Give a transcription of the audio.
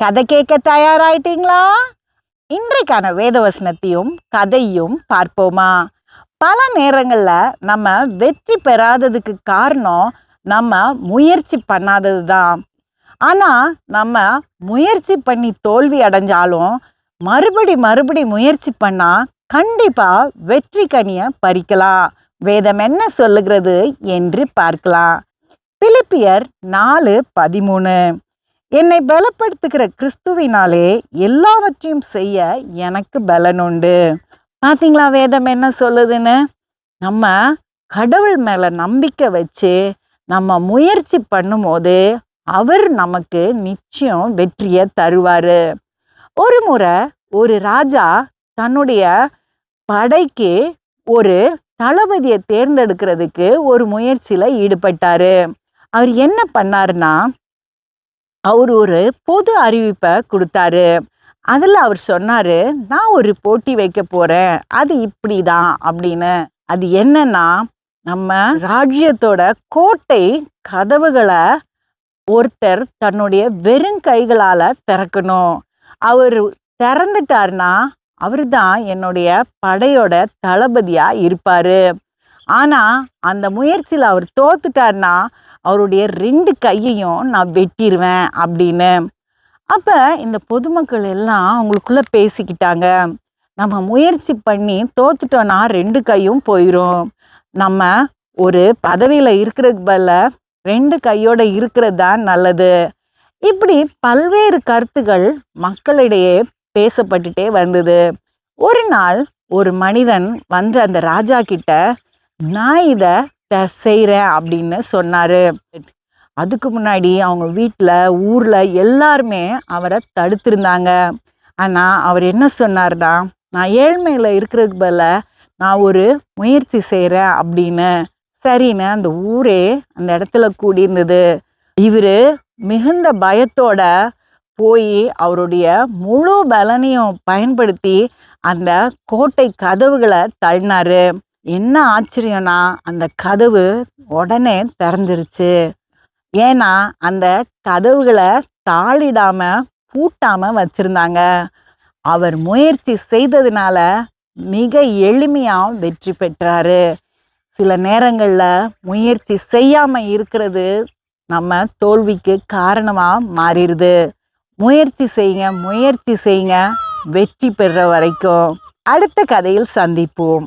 கதை கேட்க தயாராயிட்டீங்களா? இன்றைக்கான வேதவசனத்தையும் கதையும் பார்ப்போமா? பல நேரங்களில் நம்ம வெற்றி பெறாததுக்கு காரணம் நம்ம முயற்சி பண்ணாதது தான். ஆனால் நம்ம முயற்சி பண்ணி தோல்வி அடைஞ்சாலும் மறுபடி மறுபடி முயற்சி பண்ணால் கண்டிப்பாக வெற்றி கனியை பறிக்கலாம். வேதம் என்ன சொல்லுகிறது என்று பார்க்கலாம். பிலிப்பியர் நாலு பதிமூணு. என்னை பலப்படுத்துகிற கிறிஸ்துவினாலே எல்லாவற்றையும் செய்ய எனக்கு பலன் உண்டு பார்த்தீங்களா வேதம் என்ன சொல்லுதுன்னு? நம்ம கடவுள் மேலே நம்பிக்கை வச்சு நம்ம முயற்சி பண்ணும்போது அவர் நமக்கு நிச்சயம் வெற்றியை தருவார். ஒரு முறை ஒரு ராஜா தன்னுடைய படைக்கு ஒரு தளபதியை தேர்ந்தெடுக்கிறதுக்கு ஒரு முயற்சியில் ஈடுபட்டார். அவர் என்ன பண்ணாருன்னா அவர் ஒரு பொது அறிவிப்பை கொடுத்தாரு. அதில் அவர் சொன்னார் நான் ஒரு போட்டி வைக்க போகிறேன் அது இப்படி தான் அப்படின்னு. அது என்னன்னா நம்ம ராஜ்யத்தோட கோட்டை கதவுகளை ஒருத்தர் தன்னுடைய வெறும் கைகளால் திறக்கணும். அவர் திறந்துட்டார்னா அவர் தான் என்னுடைய படையோட தளபதியாக இருப்பார். ஆனால் அந்த முயற்சியில் அவர் தோத்துட்டார்னா அவருடைய ரெண்டு கையையும் நான் வெட்டிடுவேன் அப்படின்னு. அப்போ இந்த பொதுமக்கள் எல்லாம் அவங்களுக்குள்ளே பேசிக்கிட்டாங்க. நம்ம முயற்சி பண்ணி தோத்துட்டோன்னா ரெண்டு கையும் போயிடும் நம்ம ஒரு பதவியில் இருக்கிறதுக்கு பதில் ரெண்டு கையோட இருக்கிறது தான் நல்லது. இப்படி பல்வேறு கருத்துகள் மக்களிடையே பேசப்பட்டுட்டே வந்தது. ஒரு நாள் ஒரு மனிதன் வந்து அந்த ராஜா கிட்ட நான் இதை செய்கிறேன் அப்படின்னு சொன்னார். அதுக்கு முன்னாடி அவங்க வீட்டில் ஊரில் எல்லாருமே அவரை தடுத்திருந்தாங்க. ஆனால் அவர் என்ன சொன்னார்னா நான் ஏழ்மையில் இருக்கிறதுக்கு பதில நான் ஒரு முயற்சி செய்கிறேன் அப்படின்னு. சரின்னு அந்த ஊரே அந்த இடத்துல கூடியிருந்தது. இவர் மிகுந்த பயத்தோட போய் அவருடைய முழு பலனையும் பயன்படுத்தி அந்த கோட்டை கதவுகளை தள்ளினாரு. என்ன ஆச்சரியம்னா அந்த கதவு உடனே திறந்துருச்சு. ஏன்னா அந்த கதவுகளை தாளிடாம பூட்டாம வச்சிருந்தாங்க. அவர் முயற்சி செய்ததுனால மிக எளிமையாக வெற்றி பெற்றாரு. சில நேரங்களில் முயற்சி செய்யாமல் இருக்கிறது நம்ம தோல்விக்கு காரணமாக மாறிடுது. முயற்சி செய்யுங்க முயற்சி செய்யுங்க வெற்றி பெற வரைக்கும். அடுத்த கதையில் சந்திப்போம்.